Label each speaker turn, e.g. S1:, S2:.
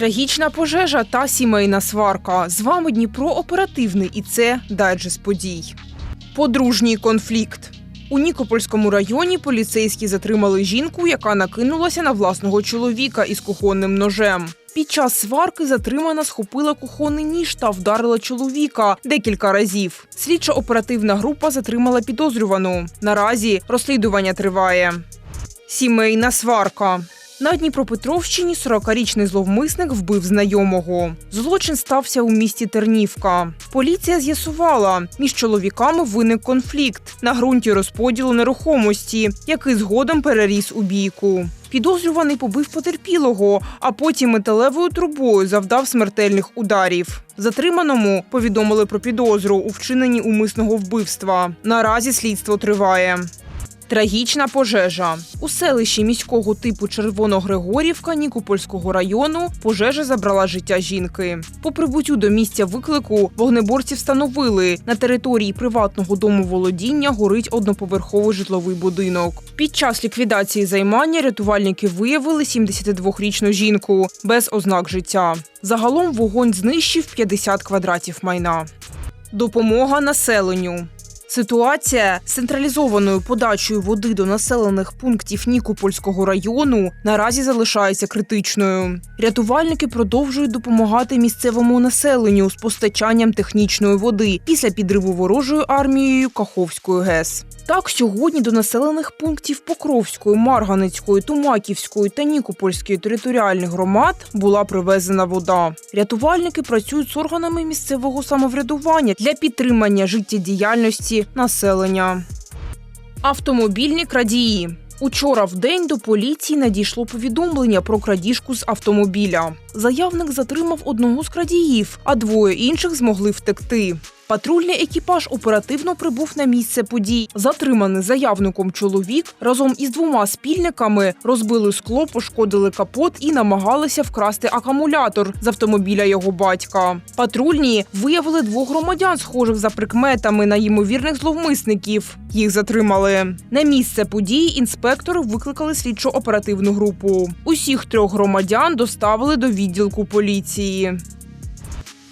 S1: Трагічна пожежа та сімейна сварка. З вами Дніпро оперативний, і це дайджест подій. Подружній конфлікт. У Нікопольському районі поліцейські затримали жінку, яка накинулася на власного чоловіка із кухонним ножем. Під час сварки затримана схопила кухонний ніж та вдарила чоловіка декілька разів. Слідча оперативна група затримала підозрювану. Наразі розслідування триває. Сімейна сварка. На Дніпропетровщині 40-річний зловмисник вбив знайомого. Злочин стався у місті Тернівка. Поліція з'ясувала, між чоловіками виник конфлікт на ґрунті розподілу нерухомості, який згодом переріс у бійку. Підозрюваний побив потерпілого, а потім металевою трубою завдав смертельних ударів. Затриманому повідомили про підозру у вчиненні умисного вбивства. Наразі слідство триває. Трагічна пожежа у селищі міського типу Червоногригорівка Нікопольського району пожежа забрала життя жінки. По прибуттю до місця виклику вогнеборці встановили на території приватного дому володіння горить одноповерховий житловий будинок. Під час ліквідації займання рятувальники виявили 72-річну жінку без ознак життя. Загалом вогонь знищив 50 квадратів майна. Допомога населенню. Ситуація з централізованою подачею води до населених пунктів Нікопольського району наразі залишається критичною. Рятувальники продовжують допомагати місцевому населенню з постачанням технічної води після підриву ворожою армією Каховської ГЕС. Так, сьогодні до населених пунктів Покровської, Марганецької, Тумаківської та Нікопольської територіальних громад була привезена вода. Рятувальники працюють з органами місцевого самоврядування для підтримання життєдіяльності населення. Автомобільні крадії. Учора в день до поліції надійшло повідомлення про крадіжку з автомобіля. Заявник затримав одного з крадіїв, а двоє інших змогли втекти. Патрульний екіпаж оперативно прибув на місце подій. Затриманий заявником чоловік разом із двома спільниками розбили скло, пошкодили капот і намагалися вкрасти акумулятор з автомобіля його батька. Патрульні виявили двох громадян, схожих за прикметами на ймовірних зловмисників. Їх затримали. На місце події інспектори викликали слідчо оперативну групу. Усіх трьох громадян доставили до відділку поліції.